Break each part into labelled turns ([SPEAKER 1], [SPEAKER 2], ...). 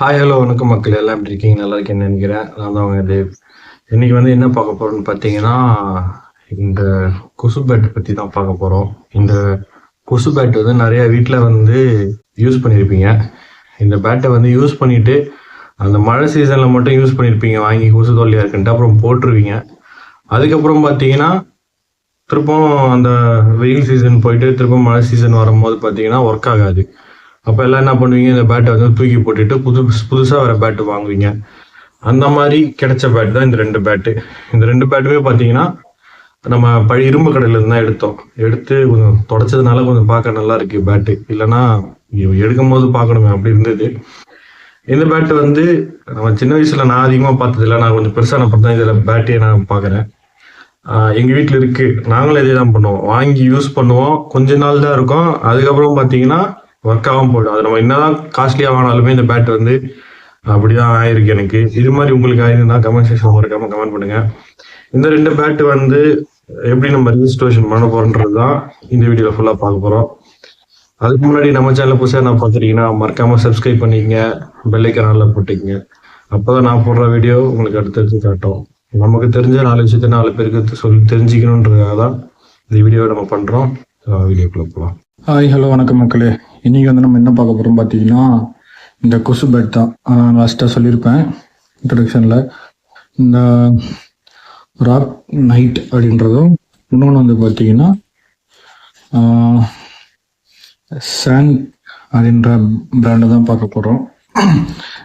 [SPEAKER 1] hi hello வணக்கம் மக்கள் எல்லாம் எப்படி இருக்கீங்க நல்லா இருக்கேன்னு நினைக்கிறேன் நான் தான் உங்க தேவ் இன்னைக்கு வந்து என்ன பார்க்க போறோம்னு பார்த்தீங்கன்னா இந்த கொசு பேட் பற்றி தான் பார்க்க போகிறோம் இந்த கொசு பேட் வந்து நிறைய வீட்டில் வந்து யூஸ் பண்ணியிருப்பீங்க இந்த பேட்டை வந்து யூஸ் பண்ணிட்டு அந்த மழை சீசனில் மட்டும் யூஸ் பண்ணியிருப்பீங்க வாங்கி கொசு தொல்லையாக இருக்குன்ட்டு அப்புறம் போட்டுருவீங்க அதுக்கப்புறம் பார்த்தீங்கன்னா திருப்பம் அந்த வெயில் சீசன் போயிட்டு திருப்பம் மழை சீசன் வரும்போது பார்த்தீங்கன்னா ஒர்க் ஆகாது அப்போ எல்லாம் என்ன பண்ணுவீங்க இந்த பேட்டை வந்து தூக்கி போட்டுட்டு புது புதுசாக வர பேட்டு வாங்குவீங்க அந்த மாதிரி கிடைச்ச பேட் தான் இந்த ரெண்டு பேட்டு இந்த ரெண்டு பேட்டுமே பார்த்தீங்கன்னா நம்ம பழைய இரும்பு கடையிலேருந்து தான் எடுத்தோம் எடுத்து கொஞ்சம் தொடச்சதுனால கொஞ்சம் பார்க்க நல்லா இருக்கு பேட்டு இல்லைன்னா எடுக்கும் போது பார்க்கணுமே அப்படி இருந்தது இந்த பேட்டு வந்து நம்ம சின்ன வயசில் நான் அதிகமாக பார்த்ததில்ல நான் கொஞ்சம் பெருசான பார்த்து இதில் பேட்டையே நான் பார்க்குறேன் எங்கள் வீட்டில் இருக்குது நாங்களும் இதே தான் பண்ணுவோம் வாங்கி யூஸ் பண்ணுவோம் கொஞ்ச நாள் தான் இருக்கும் அதுக்கப்புறம் பார்த்தீங்கன்னா ஒர்க் ஆகும் போடும் அது நம்ம என்னதான் காஸ்ட்லியாக வாங்கினாலுமே இந்த பேட் வந்து அப்படிதான் ஆயிருக்கு எனக்கு இது மாதிரி உங்களுக்கு ஆயிருந்தா கமெண்ட் செக்ஷன் ஒரு கமெண்ட் பண்ணுங்க இந்த ரெண்டு பேட் வந்து எப்படி நம்ம ரிஜிஸ்ட்ரேஷன் பண்ண போறோன்றது தான் இந்த வீடியோல ஃபுல்லா பார்க்க போறோம் அதுக்கு முன்னாடி நம்ம சேனல் புதுசாக நான் பார்த்துருக்கீங்கன்னா மறக்காம சப்ஸ்கிரைப் பண்ணிக்கங்க பெல்லைக்கன் போட்டிங்க போட்டுக்கங்க அப்போதான் நான் போடுற வீடியோ உங்களுக்கு அடுத்தடுத்து காட்டும் நமக்கு தெரிஞ்ச நாலு விஷயத்த நாலு பேருக்கு சொல்லி தெரிஞ்சுக்கணுன்றதுக்காக தான் இந்த வீடியோவை நம்ம பண்ணுறோம் வீடியோக்குள்ளே போகலாம் ஹாய் ஹலோ வணக்கம் மக்களே இன்றைக்கி வந்து நம்ம என்ன பார்க்க போகிறோம் பார்த்தீங்கன்னா இந்த கொசு பெட் தான் லாஸ்ட்டாக சொல்லியிருப்பேன் இன்ட்ரடக்ஷனில் இந்த ராக் நைட் அப்படின்றதும் இன்னொன்று வந்து பார்த்தீங்கன்னா சாங் அப்படின்ற பிராண்டை தான் பார்க்க போகிறோம்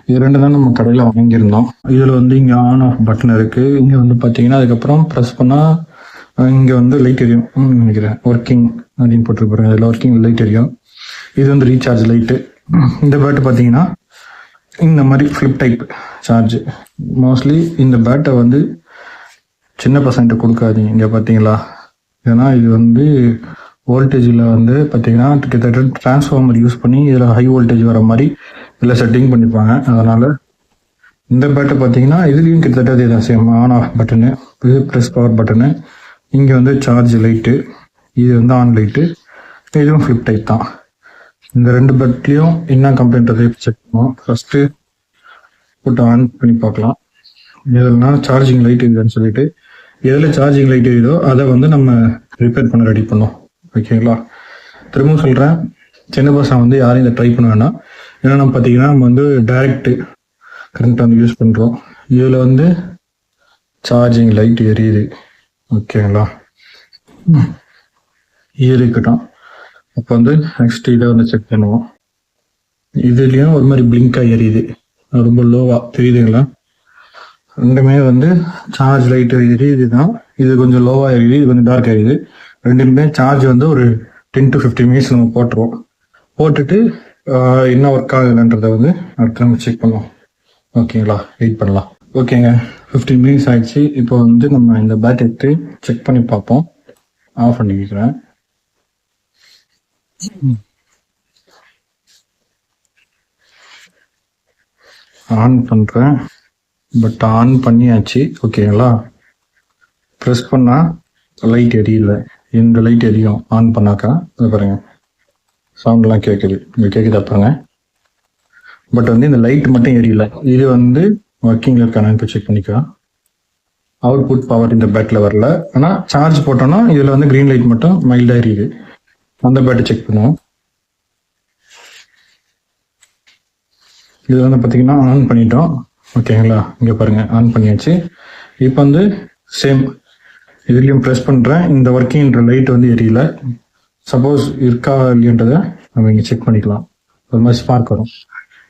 [SPEAKER 1] இது ரெண்டு தான் நம்ம கடையில் வாங்கியிருந்தோம் இதில் வந்து இங்கே ஆன் ஆஃப் பட்டன் இருக்குது இங்கே வந்து பார்த்தீங்கன்னா அதுக்கப்புறம் ப்ரெஸ் பண்ணால் இங்கே வந்து லைட் எரியும் நினைக்கிறேன் ஒர்க்கிங் அப்படின்னு போட்டிருப்பேன் அதில் ஒர்க்கிங் லைட் எரியும் இது வந்து ரீசார்ஜ் லைட்டு இந்த பேட்டு பார்த்தீங்கன்னா இந்த மாதிரி ஃப்ளிப் டைப் சார்ஜ் மோஸ்ட்லி இந்த பேட்டை வந்து சின்ன பசங்கிட்ட கொடுக்காதீங்க இங்கே பார்த்தீங்களா ஏன்னா இது வந்து வோல்டேஜில் வந்து பார்த்தீங்கன்னா கிட்டத்தட்ட டிரான்ஸ்ஃபார்மர் யூஸ் பண்ணி இதில் ஹை வோல்டேஜ் வர மாதிரி இதில் செட்டிங் பண்ணிப்பாங்க அதனால் இந்த பேட்டை பார்த்தீங்கன்னா இதுலேயும் கிட்டத்தட்ட அதே தான் சேம் ஆன் ஆஃப் பட்டனு இது ப்ரெஸ் பவர் பட்டனு இங்கே வந்து சார்ஜ் லைட்டு இது வந்து ஆன் லைட்டு இதுவும் ஃப்ளிப் டைப் தான் இந்த ரெண்டு பெட்லயும் என்ன கம்பெனின்றதை செக் பண்ணுவோம் ஃபர்ஸ்ட்டு போட்டு ஆன் பண்ணி பார்க்கலாம் எதுனா சார்ஜிங் லைட் இருக்குதுன்னு சொல்லிட்டு எதில் சார்ஜிங் லைட் இருக்குதோ அதை வந்து நம்ம ரிப்பேர் பண்ண ரெடி பண்ணோம் ஓகேங்களா திரும்பவும் சொல்கிறேன் சின்ன பசங்க வந்து யாரும் இதை ட்ரை பண்ண வேணாம் ஏன்னா நம்ம பார்த்தீங்கன்னா நம்ம வந்து டைரக்ட் கரண்ட் வந்து யூஸ் பண்ணுறோம் இதில் வந்து சார்ஜிங் லைட் எரியுது ஓகேங்களா இருக்கட்டும் அப்போ வந்து நெக்ஸ்ட் இதை வந்து செக் பண்ணுவோம் இதுலேயும் ஒரு மாதிரி பிளிங்காக எரியுது ரொம்ப லோவாக தெரியுதுங்களா ரெண்டுமே வந்து சார்ஜ் லைட் எரியுது தான் இது கொஞ்சம் லோவாக எரியுது இது கொஞ்சம் டார்க் எரியுது ரெண்டுமே சார்ஜ் வந்து ஒரு டென் டு ஃபிஃப்டி மினிட்ஸ் நம்ம போட்டுருவோம் போட்டுட்டு என்ன ஒர்க் ஆகுதுன்றத வந்து அடுத்து நம்ம செக் பண்ணுவோம் ஓகேங்களா வெயிட் பண்ணலாம் ஓகேங்க ஃபிஃப்டின் மினிட்ஸ் ஆயிடுச்சு இப்போ வந்து நம்ம இந்த பேட்டரி செக் பண்ணி பார்ப்போம் ஆஃப் பண்ணி வைக்கிறேன் ஆன் பண்ணுறேன் பட் ஆன் பண்ணியாச்சு ஓகேங்களா ப்ரெஸ் பண்ணால் லைட் எரியல இந்த லைட் எரியும் ஆன் பண்ணாக்கா இது பாருங்கள் சவுண்ட்லாம் கேட்குது இங்கே கேட்குதா பாருங்க பட் வந்து இந்த லைட் மட்டும் எரியல இது வந்து ஒர்க்கிங்கில் இருக்க நான் செக் பண்ணிக்கலாம் புட் பவர் இந்த பேட்டில் வரல ஆனால் சார்ஜ் போட்டோன்னா இதில் வந்து க்ரீன் லைட் மட்டும் மைல்டாக எரியுது அந்த பேட்டை செக் பண்ணுவோம் இது வந்து பார்த்தீங்கன்னா ஆன் பண்ணிட்டோம் ஓகேங்களா இங்கே பாருங்கள் ஆன் பண்ணியாச்சு இப்போ வந்து சேம் இதுலேயும் ப்ரெஸ் பண்ணுறேன் இந்த ஒர்க்கிங்ன்ற லைட் வந்து எரியல சப்போஸ் இருக்கா இல்லையன்றதை நம்ம இங்கே செக் பண்ணிக்கலாம் அது மாதிரி ஸ்பார்க் வரும்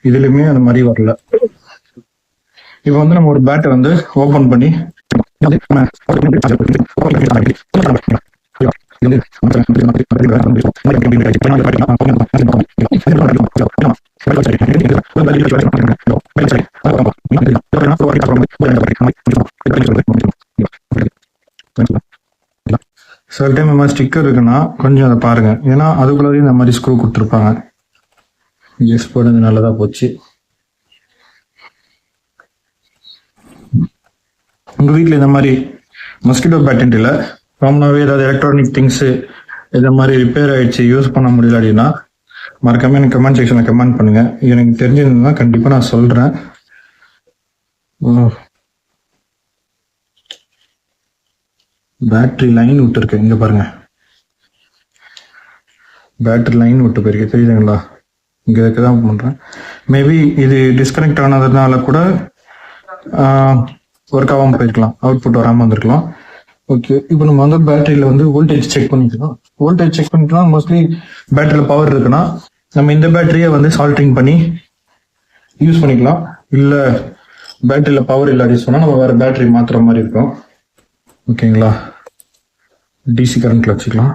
[SPEAKER 1] இதுலேயுமே அந்த மாதிரி வரல இப்போ வந்து நம்ம ஒரு பேட்டை வந்து ஓப்பன் பண்ணி சில டைம் இந்த மாதிரி ஸ்டிக்கர் இருக்குன்னா கொஞ்சம் அதை பாருங்க ஏன்னா அதுக்குள்ளேயும் இந்த மாதிரி ஸ்க்ரூ கொடுத்துருப்பாங்க எஸ் போடுறது நல்லதாக போச்சு உங்க வீட்டுல இந்த மாதிரி மஸ்கிட்டோ பேட்டன்ட் இல்லை ரொம்பவே ஏதாவது எலக்ட்ரானிக் திங்ஸு இந்த மாதிரி ரிப்பேர் ஆயிடுச்சு யூஸ் பண்ண முடியல அப்படின்னா மறக்காம எனக்கு கமெண்ட் செக்ஷனில் கமெண்ட் பண்ணுங்க எனக்கு தெரிஞ்சதுன்னா கண்டிப்பாக நான் சொல்கிறேன் பேட்டரி லைன் விட்டுருக்கு இங்கே பாருங்க பேட்ரி லைன் விட்டு போயிருக்கேன் தெரியுதுங்களா இங்கே இருக்க தான் பண்ணுறேன் மேபி இது டிஸ்கனெக்ட் ஆனதுனால கூட ஒர்க் ஆகாமல் போயிருக்கலாம் அவுட்புட் வராமல் வந்திருக்கலாம் ஓகே இப்போ நம்ம வந்து பேட்டரியில் வந்து வோல்டேஜ் செக் பண்ணிக்கலாம் வோல்டேஜ் செக் பண்ணிக்கலாம் மோஸ்ட்லி பேட்டரியில் பவர் இருக்குன்னா நம்ம இந்த பேட்டரியை வந்து சால்ட்ரிங் பண்ணி யூஸ் பண்ணிக்கலாம் இல்லை பேட்டரியில் பவர் யூஸ் சொன்னால் நம்ம வேறு பேட்டரி மாற்றுற மாதிரி இருக்கும் ஓகேங்களா டிசி கரண்ட்டில் வச்சுக்கலாம்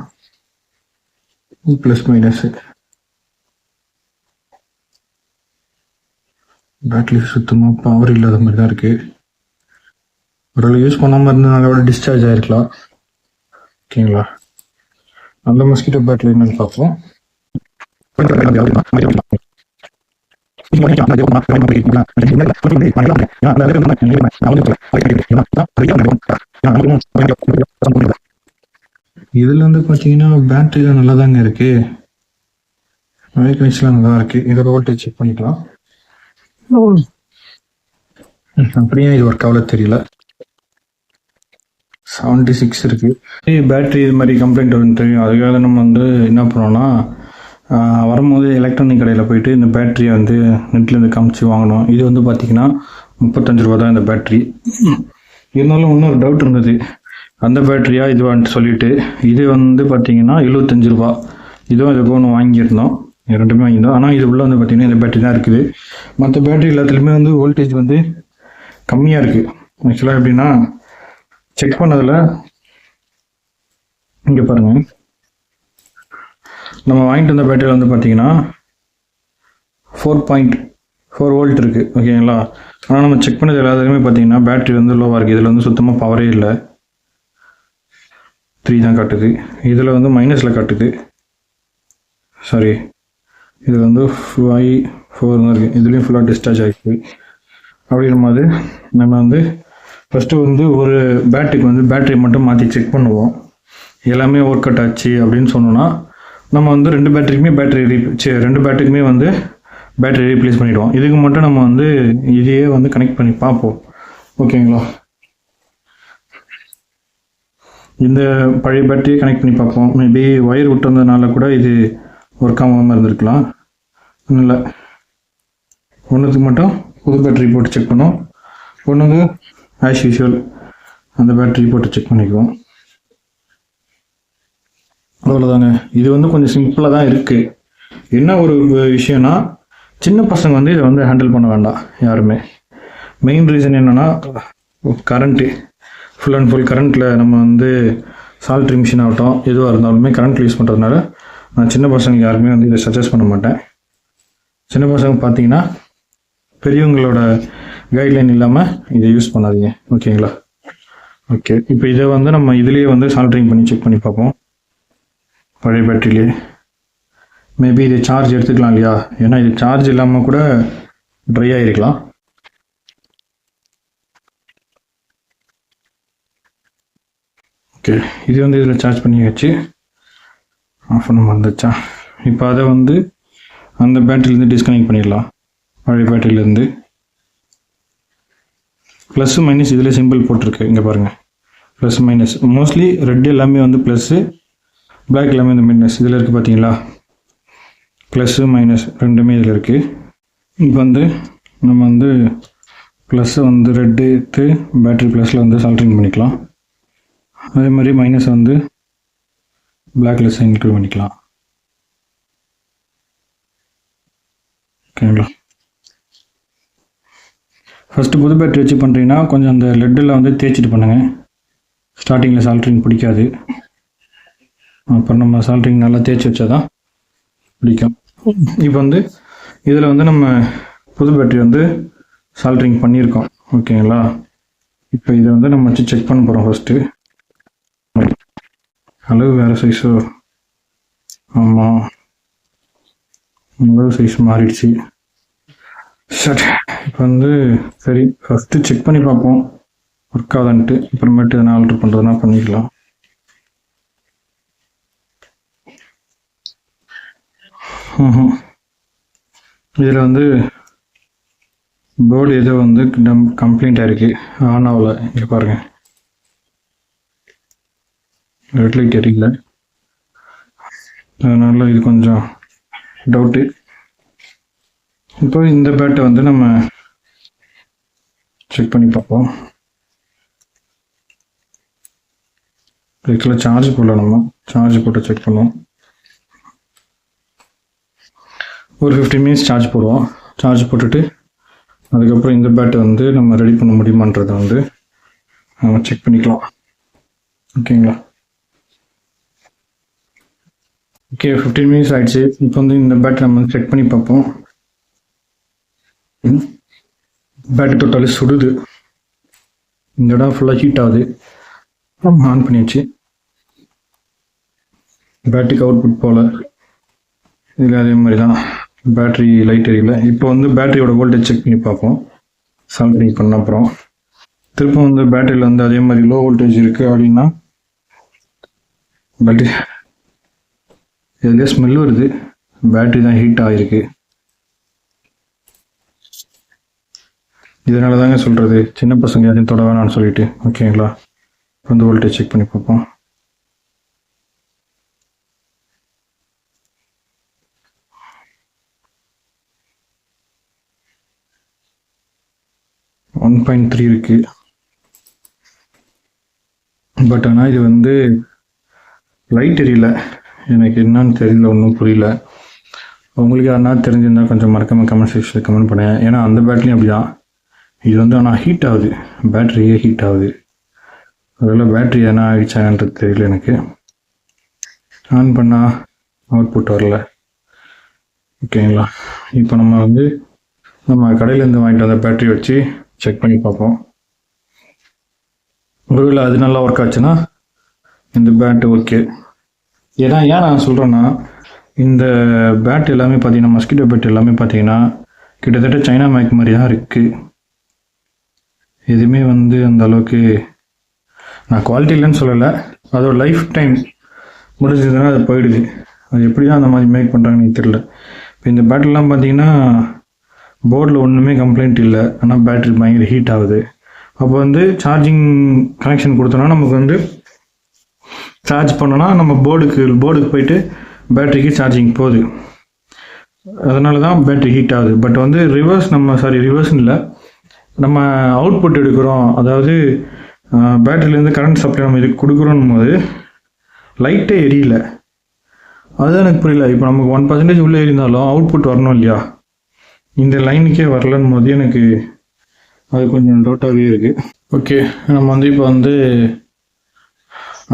[SPEAKER 1] ப்ளஸ் மைனஸ் பேட்டரி சுத்தமாக பவர் இல்லாத மாதிரி தான் இருக்குது ஒருவேளை யூஸ் பண்ணாமல் இருந்ததுனால அதோட டிஸ்சார்ஜ் ஆகிருக்கலாம் ஓகேங்களா அந்த மஸ்கிட்டோ பேட்டில் என்னன்னு பார்ப்போம் இதுல வந்து பாத்தீங்கன்னா தான் நல்லா தாங்க இருக்கு மைக் வச்சுலாம் நல்லா இருக்கு இத வோல்டேஜ் செக் பண்ணிக்கலாம் அப்படியே இது ஒர்க் ஆகல தெரியல செவன்ட்டி சிக்ஸ் இருக்குது பேட்டரி இது மாதிரி கம்ப்ளைண்ட் வந்துட்டு அதுக்காக நம்ம வந்து என்ன பண்ணோம்னா வரும்போது எலக்ட்ரானிக் கடையில் போயிட்டு இந்த பேட்டரியை வந்து நெட்லேருந்து காமிச்சு வாங்கினோம் இது வந்து பார்த்தீங்கன்னா முப்பத்தஞ்சு ரூபா தான் இந்த பேட்டரி இருந்தாலும் இன்னொரு டவுட் இருந்தது அந்த பேட்டரியா இதுவான்ட்டு சொல்லிட்டு இது வந்து பார்த்தீங்கன்னா எழுபத்தஞ்சு ரூபா இதுவும் இது ஒன்று வாங்கியிருந்தோம் ரெண்டுமே வாங்கியிருந்தோம் ஆனால் இது உள்ளே வந்து பார்த்திங்கன்னா இந்த பேட்டரி தான் இருக்குது மற்ற பேட்டரி எல்லாத்துலேயுமே வந்து வோல்டேஜ் வந்து கம்மியாக இருக்குது ஆக்சுவலாக எப்படின்னா செக் பண்ணதில் இங்கே பாருங்கள் நம்ம வாங்கிட்டு வந்த பேட்டரியில் வந்து பார்த்தீங்கன்னா ஃபோர் பாயிண்ட் ஃபோர் வோல்ட் இருக்குது ஓகேங்களா ஆனால் நம்ம செக் பண்ணது எல்லாத்துலேயுமே பார்த்தீங்கன்னா பேட்டரி வந்து லோவாக இருக்குது இதில் வந்து சுத்தமாக பவரே இல்லை த்ரீ தான் காட்டுது இதில் வந்து மைனஸில் காட்டுது சாரி இதில் வந்து ஃபைவ் ஃபோர் தான் இருக்குது இதுலேயும் ஃபுல்லாக டிஸ்சார்ஜ் ஆகிடுது அப்படிங்கும்போது நம்ம வந்து ஃபஸ்ட்டு வந்து ஒரு பேட்டரிக்கு வந்து பேட்டரி மட்டும் மாற்றி செக் பண்ணுவோம் எல்லாமே ஒர்க் அவுட் ஆச்சு அப்படின்னு சொன்னோன்னா நம்ம வந்து ரெண்டு பேட்டரிக்குமே பேட்டரி ரீ ரெண்டு பேட்டரிக்குமே வந்து பேட்டரி ரீப்ளேஸ் பண்ணிவிடுவோம் இதுக்கு மட்டும் நம்ம வந்து இதையே வந்து கனெக்ட் பண்ணி பார்ப்போம் ஓகேங்களா இந்த பழைய பேட்டரியை கனெக்ட் பண்ணி பார்ப்போம் மேபி ஒயர் விட்டு வந்ததுனால கூட இது ஒர்க் ஆகாமல் இருந்திருக்கலாம் இல்லை ஒன்றுத்துக்கு மட்டும் புது பேட்டரி போட்டு செக் பண்ணோம் ஒன்று ஆஸ் யூஷுவல் அந்த பேட்டரி போட்டு செக் பண்ணிக்குவோம் அவ்வளோதாங்க இது வந்து கொஞ்சம் சிம்பிளாக தான் இருக்குது என்ன ஒரு விஷயம்னா சின்ன பசங்க வந்து இதை வந்து ஹேண்டில் பண்ண வேண்டாம் யாருமே மெயின் ரீசன் என்னென்னா கரண்ட்டு ஃபுல் அண்ட் ஃபுல் கரண்ட்டில் நம்ம வந்து சால்ட்ரி மிஷின் ஆகட்டும் எதுவாக இருந்தாலுமே கரண்ட் யூஸ் பண்ணுறதுனால நான் சின்ன பசங்க யாருமே வந்து இதை சஜஸ்ட் பண்ண மாட்டேன் சின்ன பசங்க பார்த்தீங்கன்னா பெரியவங்களோட கைட்லைன் இல்லாமல் இதை யூஸ் பண்ணாதீங்க ஓகேங்களா ஓகே இப்போ இதை வந்து நம்ம இதுலேயே வந்து சால்ட்ரிங் பண்ணி செக் பண்ணி பார்ப்போம் பழைய பேட்டரியிலே மேபி இது சார்ஜ் எடுத்துக்கலாம் இல்லையா ஏன்னா இது சார்ஜ் இல்லாமல் கூட ட்ரை ஆகிருக்கலாம் ஓகே இது வந்து இதில் சார்ஜ் பண்ணி வச்சு ஆஃப் பண்ண வந்துச்சா இப்போ அதை வந்து அந்த பேட்டரியிலேருந்து டிஸ்கனெக்ட் பண்ணிடலாம் பழைய பேட்டரியிலேருந்து ப்ளஸ் மைனஸ் இதில் சிம்பிள் போட்டிருக்கு இங்கே பாருங்கள் ப்ளஸ் மைனஸ் மோஸ்ட்லி ரெட் எல்லாமே வந்து ப்ளஸ்ஸு பிளாக் எல்லாமே வந்து மைனஸ் இதில் இருக்குது பார்த்தீங்களா ப்ளஸ்ஸு மைனஸ் ரெண்டுமே இதில் இருக்குது இப்போ வந்து நம்ம வந்து ப்ளஸ்ஸை வந்து ரெட்டு எடுத்து பேட்ரி ப்ளஸில் வந்து சால்ட்ரிங் பண்ணிக்கலாம் அதே மாதிரி மைனஸ் வந்து பிளாக்லெஸ் இன்க்ளூட் பண்ணிக்கலாம் ஓகேங்களா ஃபஸ்ட்டு புது பேட்டரி வச்சு பண்ணுறீங்கன்னா கொஞ்சம் அந்த லெட்டில் வந்து தேய்ச்சிட்டு பண்ணுங்கள் ஸ்டார்டிங்கில் சால்ட்ரிங் பிடிக்காது அப்புறம் நம்ம சால்ட்ரிங் நல்லா தேய்ச்சி வச்சா தான் பிடிக்கும் இப்போ வந்து இதில் வந்து நம்ம புது பேட்டரி வந்து சால்ட்ரிங் பண்ணியிருக்கோம் ஓகேங்களா இப்போ இதை வந்து நம்ம வச்சு செக் பண்ண போகிறோம் ஃபஸ்ட்டு அளவு வேறு சைஸோ ஆமாம் அளவு சைஸ் மாறிடுச்சு சரி இப்போ வந்து சரி ஃபஸ்ட்டு செக் பண்ணி பார்ப்போம் ஒர்க் ஆகுதுன்ட்டு அப்புறமேட்டு எதனா ஆல்ட்ரு பண்ணுறதுனா பண்ணிக்கலாம் இதில் வந்து போர்டு ஏதோ வந்து டம் கம்ப்ளைண்ட் ஆகிருக்கு ஆன் ஆகலை இங்கே பாருங்கள் ரெட் லைட் எரியல அதனால் இது கொஞ்சம் டவுட்டு இப்போ இந்த பேட்டை வந்து நம்ம செக் பண்ணி பார்ப்போம் இதுக்குள்ள சார்ஜ் போடல நம்ம சார்ஜ் போட்டு செக் பண்ணுவோம் ஒரு ஃபிஃப்டி மினிட்ஸ் சார்ஜ் போடுவோம் சார்ஜ் போட்டுட்டு அதுக்கப்புறம் இந்த பேட்டை வந்து நம்ம ரெடி பண்ண முடியுமான்றதை வந்து நம்ம செக் பண்ணிக்கலாம் ஓகேங்களா ஓகே ஃபிஃப்டீன் மினிட்ஸ் ஆகிடுச்சு இப்போ வந்து இந்த பேட்டை நம்ம செக் பண்ணி பார்ப்போம் ம் பேட்டரி தொட்டாலே சுடுது இந்த இடம் ஃபுல்லாக ஹீட் ஆகுது ஆன் பண்ணியாச்சு பேட்டரிக்கு அவுட்புட் போகல இதில் அதே மாதிரி தான் பேட்டரி லைட் எரியல இப்போ வந்து பேட்டரியோட வோல்டேஜ் செக் பண்ணி பார்ப்போம் சால்ட்ரிங் பண்ண அப்புறம் திரும்ப வந்து பேட்டரியில் வந்து அதே மாதிரி லோ வோல்டேஜ் இருக்குது அப்படின்னா பேட்டரி எதுலேயே ஸ்மெல் வருது பேட்ரி தான் ஹீட் ஆகிருக்கு இதனால தாங்க சொல்கிறது சின்ன பசங்க எதையும் தொட வேணாம்னு சொல்லிட்டு ஓகேங்களா வந்து வோல்டேஜ் செக் பண்ணி பார்ப்போம் ஒன் பாயிண்ட் த்ரீ இருக்குது பட் ஆனால் இது வந்து லைட் தெரியல எனக்கு என்னன்னு தெரியல ஒன்றும் புரியல உங்களுக்கு யாருன்னா தெரிஞ்சிருந்தால் கொஞ்சம் மறக்காமல் கமெண்ட் செக்ஷனில் கமெண்ட் பண்ணேன் ஏன்னா அந்த பேட்லையும் அப்படி தான் இது வந்து ஆனால் ஹீட் ஆகுது பேட்ரியே ஹீட் ஆகுது அதில் பேட்ரி எதனா ஆகிடுச்சான்றது தெரியல எனக்கு ஆன் பண்ணால் புட் வரல ஓகேங்களா இப்போ நம்ம வந்து நம்ம கடையிலேருந்து வாங்கிட்டு வந்த பேட்டரி வச்சு செக் பண்ணி பார்ப்போம் ஒருவேளை அது நல்லா ஒர்க் ஆச்சுன்னா இந்த பேட்டு ஓகே ஏன்னா ஏன் நான் சொல்கிறேன்னா இந்த பேட் எல்லாமே பார்த்தீங்கன்னா மஸ்கிட்டோ பேட் எல்லாமே பார்த்தீங்கன்னா கிட்டத்தட்ட சைனா மேக் மாதிரி தான் இருக்குது எதுவுமே வந்து அந்த அளவுக்கு நான் குவாலிட்டி இல்லைன்னு சொல்லலை அதோட லைஃப் டைம் முடிஞ்சதுன்னா அது போயிடுது அது எப்படி தான் அந்த மாதிரி மேக் பண்ணுறாங்கன்னு தெரில இப்போ இந்த பேட்டரிலாம் பார்த்தீங்கன்னா போர்டில் ஒன்றுமே கம்ப்ளைண்ட் இல்லை ஆனால் பேட்ரி பயங்கர ஹீட் ஆகுது அப்போ வந்து சார்ஜிங் கனெக்ஷன் கொடுத்தோன்னா நமக்கு வந்து சார்ஜ் பண்ணோன்னா நம்ம போர்டுக்கு போர்டுக்கு போயிட்டு பேட்டரிக்கு சார்ஜிங் போகுது அதனால தான் பேட்ரி ஹீட் ஆகுது பட் வந்து ரிவர்ஸ் நம்ம சாரி ரிவர்ஸ்ன்னு இல்லை நம்ம அவுட்புட் எடுக்கிறோம் அதாவது பேட்டரியிலேருந்து கரண்ட் சப்ளை நம்ம இதுக்கு கொடுக்குறோம் போது லைட்டே எரியல அதுதான் எனக்கு புரியல இப்போ நமக்கு ஒன் பர்சன்டேஜ் உள்ளே இருந்தாலும் அவுட்புட் வரணும் இல்லையா இந்த லைனுக்கே வரலன்னு போது எனக்கு அது கொஞ்சம் டவுட்டாகவே இருக்குது ஓகே நம்ம வந்து இப்போ வந்து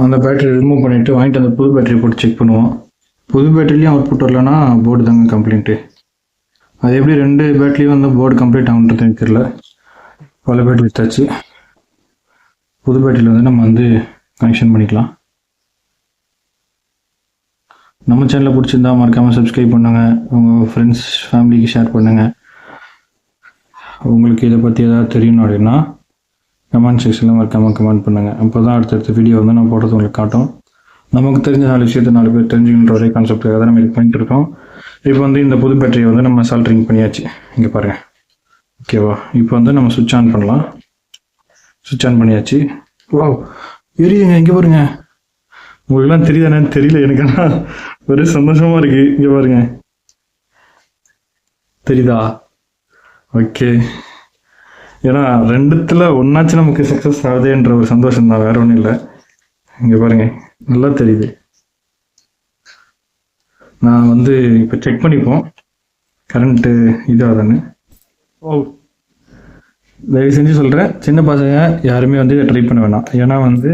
[SPEAKER 1] அந்த பேட்டரி ரிமூவ் பண்ணிவிட்டு வாங்கிட்டு அந்த புது பேட்டரி போட்டு செக் பண்ணுவோம் புது பேட்டரிலையும் அவுட்புட் வரலன்னா போர்டு தாங்க கம்ப்ளைண்ட்டு அது எப்படி ரெண்டு பேட்டரியும் வந்து போர்டு கம்ப்ளீட் ஆகுன்றது எனக்கு தெரியல பல பேட்டரி விற்றாச்சு புது பேட்டரியில் வந்து நம்ம வந்து கனெக்ஷன் பண்ணிக்கலாம் நம்ம சேனலை பிடிச்சிருந்தா மறக்காமல் சப்ஸ்கிரைப் பண்ணுங்கள் உங்கள் ஃப்ரெண்ட்ஸ் ஃபேமிலிக்கு ஷேர் பண்ணுங்கள் உங்களுக்கு இதை பற்றி ஏதாவது தெரியணும் அப்படின்னா கமெண்ட் செக்ஷனில் மறக்காமல் கமெண்ட் பண்ணுங்கள் அப்போ தான் அடுத்தடுத்த வீடியோ வந்து நான் போடுறது உங்களுக்கு காட்டும் நமக்கு தெரிஞ்ச நாலு விஷயத்தை நாலு பேர் தெரிஞ்சுக்கின்ற ஒரே கான்செப்ட் தான் நம்ம இது பண்ணிட்டு இருக்கோம் இப்போ வந்து இந்த புது பேட்டரியை வந்து நம்ம சால்ட்ரிங் பண்ணியாச்சு இங்கே பாருங்கள் ஓகேவா இப்போ வந்து நம்ம சுவிட்ச் ஆன் பண்ணலாம் சுவிட்ச் ஆன் பண்ணியாச்சு வா எரியுங்க இங்கே பாருங்க உங்களுக்குலாம் என்னன்னு தெரியல எனக்கு ஆனால் ஒரே சந்தோஷமாக இருக்குது இங்கே பாருங்க தெரியுதா ஓகே ஏன்னா ரெண்டுத்தில் ஒன்றாச்சும் நமக்கு சக்ஸஸ் ஆகுதுன்ற ஒரு சந்தோஷம் தான் வேற ஒன்றும் இல்லை இங்கே பாருங்க நல்லா தெரியுது நான் வந்து இப்போ செக் பண்ணிப்போம் கரண்ட்டு இதாகதானு ஓ தயவு செஞ்சு சொல்கிறேன் சின்ன பசங்க யாருமே வந்து இதை ட்ரை பண்ண வேணாம் ஏன்னா வந்து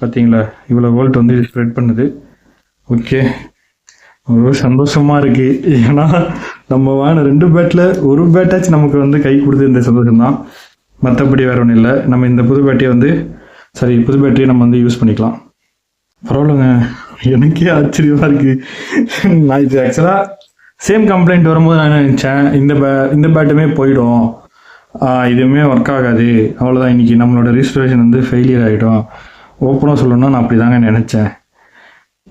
[SPEAKER 1] பார்த்தீங்களா இவ்வளோ வேர்ல்ட் வந்து இது ஸ்ப்ரெட் பண்ணுது ஓகே ஒரு சந்தோஷமாக இருக்குது ஏன்னா நம்ம வாங்கின ரெண்டு பேட்டில் ஒரு பேட்டாச்சும் நமக்கு வந்து கை கொடுத்து இந்த சந்தோஷம் தான் மற்றபடி வேறு ஒன்றும் இல்லை நம்ம இந்த புது பேட்டரியை வந்து சரி புது பேட்டரியை நம்ம வந்து யூஸ் பண்ணிக்கலாம் பரவாயில்லங்க எனக்கே ஆச்சரியமாக இருக்குது நான் இது ஆக்சுவலாக சேம் கம்ப்ளைண்ட் வரும்போது நான் நினச்சேன் இந்த பே இந்த பேட்டுமே போயிடும் இதுவுமே ஒர்க் ஆகாது அவ்வளோதான் இன்றைக்கி நம்மளோட ரிஜிஸ்ட்ரேஷன் வந்து ஃபெயிலியர் ஆகிடும் ஓப்பனாக சொல்லணும்னா நான் அப்படி தாங்க நினச்சேன்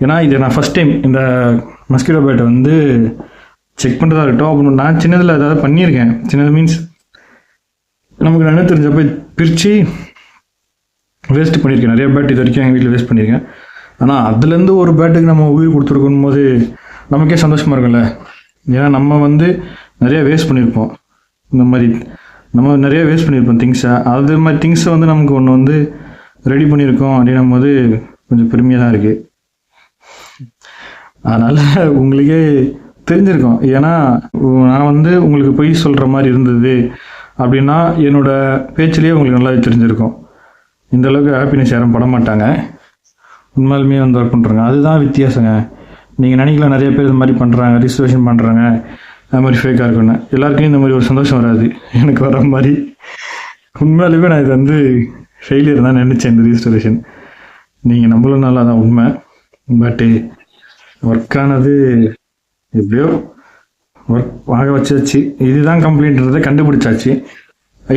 [SPEAKER 1] ஏன்னா இது நான் ஃபஸ்ட் டைம் இந்த மஸ்கிட்டோ பேட்டை வந்து செக் பண்ணுறதா இருக்கட்டும் அப்படி நான் சின்னதில் ஏதாவது பண்ணியிருக்கேன் சின்னது மீன்ஸ் நமக்கு என்ன தெரிஞ்சப்போ பிரித்து வேஸ்ட் பண்ணியிருக்கேன் நிறைய பேட் இது வரைக்கும் எங்கள் வீட்டில் வேஸ்ட் பண்ணியிருக்கேன் ஆனால் அதுலேருந்து ஒரு பேட்டுக்கு நம்ம உயிர் கொடுத்துருக்கும் போது நமக்கே சந்தோஷமாக இருக்கும்ல ஏன்னா நம்ம வந்து நிறைய வேஸ்ட் பண்ணியிருப்போம் இந்த மாதிரி நம்ம நிறைய வேஸ்ட் பண்ணியிருப்போம் திங்ஸை அது மாதிரி திங்ஸை வந்து நமக்கு ஒன்று வந்து ரெடி பண்ணியிருக்கோம் அப்படின்னும் போது கொஞ்சம் பெருமையாக தான் இருக்குது அதனால் உங்களுக்கே தெரிஞ்சிருக்கோம் ஏன்னா நான் வந்து உங்களுக்கு பொய் சொல்கிற மாதிரி இருந்தது அப்படின்னா என்னோட பேச்சிலேயே உங்களுக்கு நல்லா தெரிஞ்சிருக்கும் இந்த அளவுக்கு ஹாப்பினஸ் யாரும் பட மாட்டாங்க உண்மையிலுமே வந்து ஒர்க் பண்ணுறாங்க அதுதான் வித்தியாசங்க நீங்கள் நினைக்கலாம் நிறைய பேர் இது மாதிரி பண்ணுறாங்க ரிசர்வேஷன் பண்ணுறாங்க அது மாதிரி ஃபேக்காக இருக்குன்னு எல்லாருக்குமே இந்த மாதிரி ஒரு சந்தோஷம் வராது எனக்கு வர மாதிரி உண்மையிலுமே நான் இது வந்து ஃபெயிலியர் தான் நினச்சேன் இந்த ரிஜிஸ்ட்ரேஷன் நீங்கள் நம்மளும் நல்லா தான் உண்மை பட்டு ஒர்க்கானது eh, எப்படியோ ஒர்க் வாங்க வச்சாச்சு இதுதான் கம்ப்ளைண்ட்றதை கண்டுபிடிச்சாச்சு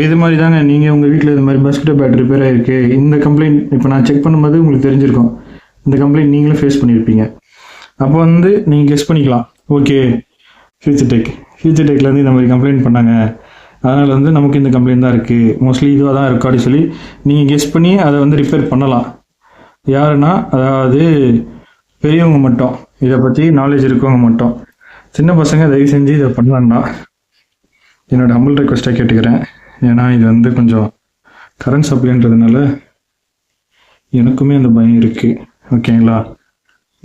[SPEAKER 1] இது மாதிரி தாங்க நீங்கள் உங்கள் வீட்டில் இது மாதிரி மஸ்கிட்டோ பேட் ரிப்பேர் ஆகிருக்கு இந்த கம்ப்ளைண்ட் இப்போ நான் செக் பண்ணும்போது உங்களுக்கு தெரிஞ்சிருக்கும் இந்த கம்ப்ளைண்ட் நீங்களும் ஃபேஸ் பண்ணியிருப்பீங்க அப்போ வந்து நீங்கள் கெஸ் பண்ணிக்கலாம் ஓகே ஃபியூச்சர் டெக் ஃபியூச்சர் டெக்லேருந்து இந்த மாதிரி கம்ப்ளைண்ட் பண்ணாங்க அதனால் வந்து நமக்கு இந்த கம்ப்ளைண்ட் தான் இருக்குது மோஸ்ட்லி இதுவாக தான் இருக்காடி சொல்லி நீங்கள் கெஸ் பண்ணி அதை வந்து ரிப்பேர் பண்ணலாம் யாருன்னா அதாவது பெரியவங்க மட்டும் இதை பற்றி நாலேஜ் இருக்கவங்க மட்டும் சின்ன பசங்க தயவு செஞ்சு இதை பண்ணலான்னா என்னோடய ஹம்பிள் ரெக்வஸ்ட்டாக கேட்டுக்கிறேன் ஏன்னா இது வந்து கொஞ்சம் கரண்ட் சப்ளைன்றதுனால எனக்குமே அந்த பயம் இருக்குது ஓகேங்களா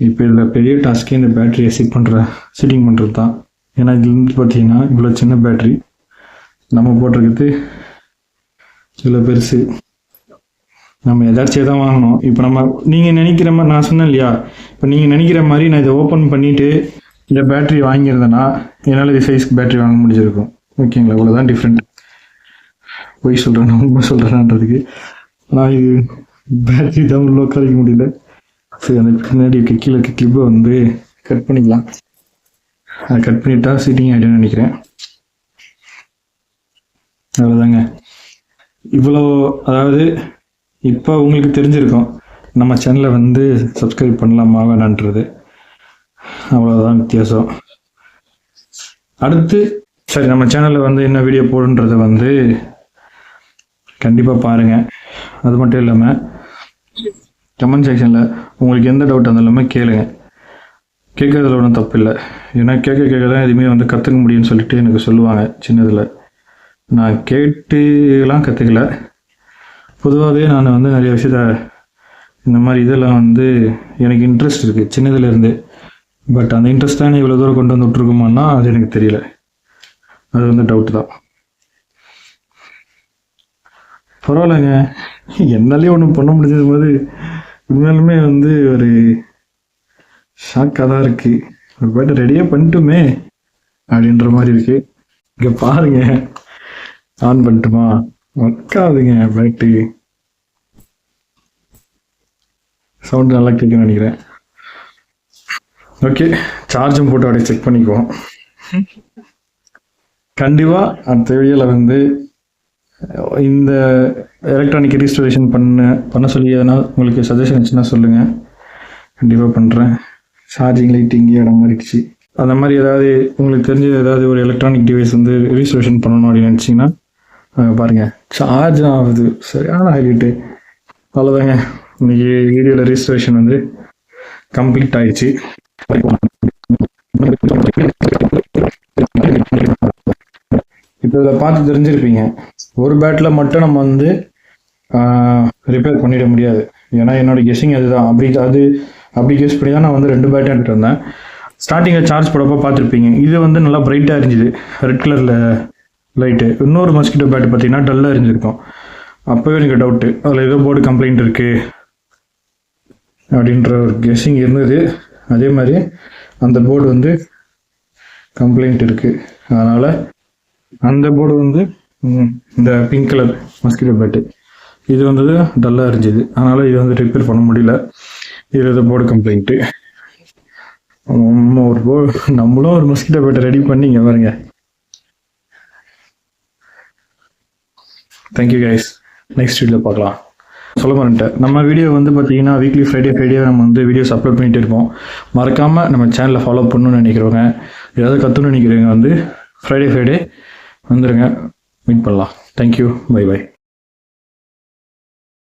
[SPEAKER 1] இப்போ இதில் பெரிய டாஸ்க்கே இந்த பேட்டரியை செட் பண்ணுற செட்டிங் பண்ணுறது தான் ஏன்னா இதுலேருந்து பார்த்தீங்கன்னா இவ்வளோ சின்ன பேட்ரி நம்ம போட்டிருக்கிறது இவ்வளோ பெருசு நம்ம ஏதாச்சும் தான் வாங்கணும் இப்போ நம்ம நீங்கள் நினைக்கிற மாதிரி நான் சொன்னேன் இல்லையா இப்போ நீங்கள் நினைக்கிற மாதிரி நான் இதை ஓப்பன் பண்ணிவிட்டு இந்த பேட்டரி வாங்கியிருந்தேன்னா என்னால் இது சைஸ் பேட்ரி வாங்க முடிஞ்சிருக்கும் ஓகேங்களா இவ்வளோதான் டிஃப்ரெண்ட் போய் சொல்கிறேன் உண்மை சொல்கிறேன்னான்றதுக்கு நான் இது பேட்டரி தான் உள்ளே உட்காரிக்க முடியல ஸோ அந்த பின்னாடி இருக்க கீழே இருக்க கிளிப்பை வந்து கட் பண்ணிக்கலாம் அதை கட் பண்ணிட்டா சிட்டிங் ஆகிடும்னு நினைக்கிறேன் அவ்வளோதாங்க இவ்வளோ அதாவது இப்போ உங்களுக்கு தெரிஞ்சிருக்கும் நம்ம சேனலை வந்து சப்ஸ்கிரைப் பண்ணலாமா வேணான்றது அவ்வளோதான் வித்தியாசம் அடுத்து சரி நம்ம சேனலில் வந்து என்ன வீடியோ போடுன்றதை வந்து கண்டிப்பாக பாருங்கள் அது மட்டும் இல்லாமல் கமெண்ட் செக்ஷனில் உங்களுக்கு எந்த டவுட் அந்த எல்லாமே கேளுங்க கேட்குறதுல ஒன்றும் தப்பு இல்லை ஏன்னா கேட்க கேட்க தான் எதுவுமே வந்து கற்றுக்க முடியும்னு சொல்லிட்டு எனக்கு சொல்லுவாங்க சின்னதில் நான் கேட்டுலாம் கற்றுக்கல பொதுவாகவே நான் வந்து நிறைய விஷயத்த இந்த மாதிரி இதெல்லாம் வந்து எனக்கு இன்ட்ரெஸ்ட் இருக்குது சின்னதுலேருந்து பட் அந்த இன்ட்ரெஸ்ட் தான் இவ்வளோ தூரம் கொண்டு வந்து விட்ருக்குமான்னா அது எனக்கு தெரியல அது வந்து டவுட் தான் பரவாயில்லைங்க என்னாலே ஒன்றும் பண்ண முடிஞ்சது போது இருந்தாலுமே வந்து ஒரு ஷாக்காக தான் இருக்குது ஒரு பாட்டு ரெடியாக பண்ணிட்டுமே அப்படின்ற மாதிரி இருக்குது இங்கே பாருங்க ஆன் பண்ணிட்டுமா உட்காதுங்க பேட்டு சவுண்டு நல்லா கேட்குன்னு நினைக்கிறேன் ஓகே சார்ஜும் போட்டு அப்படியே செக் பண்ணிக்குவோம் கண்டிப்பாக அடுத்த வீடியோவில் வந்து இந்த எலக்ட்ரானிக் ரீஸ்டோரேஷன் பண்ண பண்ண சொல்லி எதனால் உங்களுக்கு சஜஷன் இருந்துச்சுன்னா சொல்லுங்கள் கண்டிப்பாக பண்ணுறேன் சார்ஜிங் லைட் இங்கே இடம் மாறிடுச்சு அந்த மாதிரி ஏதாவது உங்களுக்கு தெரிஞ்ச ஏதாவது ஒரு எலக்ட்ரானிக் டிவைஸ் வந்து ரிஜிஸ்ட்ரேஷன் பண்ணணும் அப்படின்னு நினச்சிங்கன்னா பாருங்கள் சார்ஜ் ஆகுது சரியான ஹைலைட்டு அவ்வளோதாங்க இன்னைக்கு வீடியோவில் ரிஜிஸ்ட்ரேஷன் வந்து கம்ப்ளீட் ஆயிடுச்சு இப்போ இதில் பார்த்து தெரிஞ்சிருப்பீங்க ஒரு பேட்டில் மட்டும் நம்ம வந்து ரிப்பேர் பண்ணிட முடியாது ஏன்னா என்னோடய கெஸ்ஸிங் அதுதான் அப்படி அது அப்படி கெஸ் பண்ணி தான் நான் வந்து ரெண்டு பேட்டும் எடுத்துகிட்டு வந்தேன் ஸ்டார்டிங்கில் சார்ஜ் போடப்போ பார்த்துருப்பீங்க இது வந்து நல்லா பிரைட்டாக இருந்துச்சு ரெட் கலரில் லைட்டு இன்னொரு மஸ்கிட்டோ பேட் பார்த்தீங்கன்னா டல்லாக இருந்துருக்கும் அப்போவே எனக்கு டவுட்டு அதில் ஏதோ போர்டு கம்ப்ளைண்ட் இருக்குது அப்படின்ற ஒரு கெஸ்ஸிங் இருந்தது அதே மாதிரி அந்த போர்டு வந்து கம்ப்ளைண்ட் இருக்குது அதனால் அந்த போர்டு வந்து இந்த பிங்க் கலர் மஸ்கிட்டோ பேட்டு இது வந்து டல்லாக இருந்துச்சு அதனால் இது வந்து ரிப்பேர் பண்ண முடியல இது இதை போர்டு கம்ப்ளைண்ட்டு ஒரு போ நம்மளும் ஒரு மஸ்கிட்டோ பேட்டை ரெடி பண்ணிங்க பாருங்க தேங்க்யூ கைஸ் நெக்ஸ்ட் வீடியோ பார்க்கலாம் சொல்ல மாட்டேன் நம்ம வீடியோ வந்து பார்த்தீங்கன்னா வீக்லி ஃப்ரைடே ஃப்ரைடே நம்ம வந்து வீடியோஸ் அப்லோட் பண்ணிட்டு இருப்போம் மறக்காமல் நம்ம சேனலில் ஃபாலோ பண்ணணும்னு நினைக்கிறவங்க ஏதாவது கற்றுன்னு நினைக்கிறவங்க வந்து ஃப்ரைடே ஃப்ரைடே வந்துடுங்க வின் பண்ணலாம் தேங்க்யூ பை பை